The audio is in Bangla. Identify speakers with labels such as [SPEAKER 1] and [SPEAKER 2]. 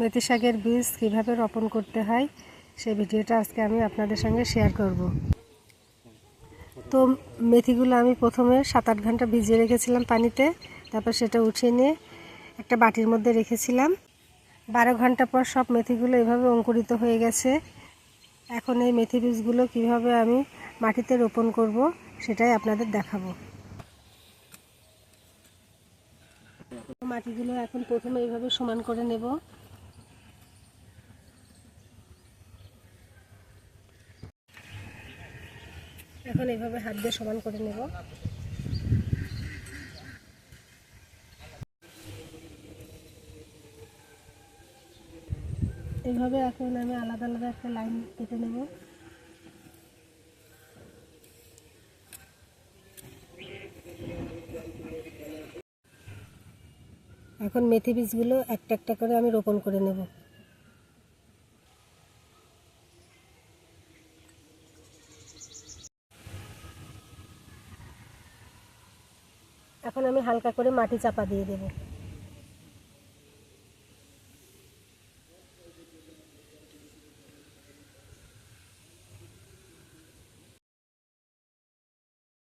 [SPEAKER 1] মেথি শাকের বীজ কীভাবে রোপণ করতে হয়, সেই ভিডিওটা আজকে আমি আপনাদের সঙ্গে শেয়ার করব। তো মেথিগুলো আমি প্রথমে সাত আট ঘণ্টা ভিজিয়ে রেখেছিলাম পানিতে, তারপর সেটা উঠিয়ে নিয়ে একটা বাটির মধ্যে রেখেছিলাম। বারো ঘণ্টা পর সব মেথিগুলো এভাবে অঙ্কুরিত হয়ে গেছে। এখন এই মেথি বীজগুলো কীভাবে আমি মাটিতে রোপণ করব, সেটাই আপনাদের দেখাবো। মাটিগুলো এখন প্রথমে এইভাবে সমান করে নেব। এখন এইভাবে হাত দিয়ে সমান করে নেব। এইভাবে এখন আমি আলাদা আলাদা একটা লাইন কেটে নেব। এখন মেথি বীজগুলো একটা একটা করে আমি রোপণ করে নেব। এখন আমি হালকা করে মাটি চাপা দিয়ে দেব।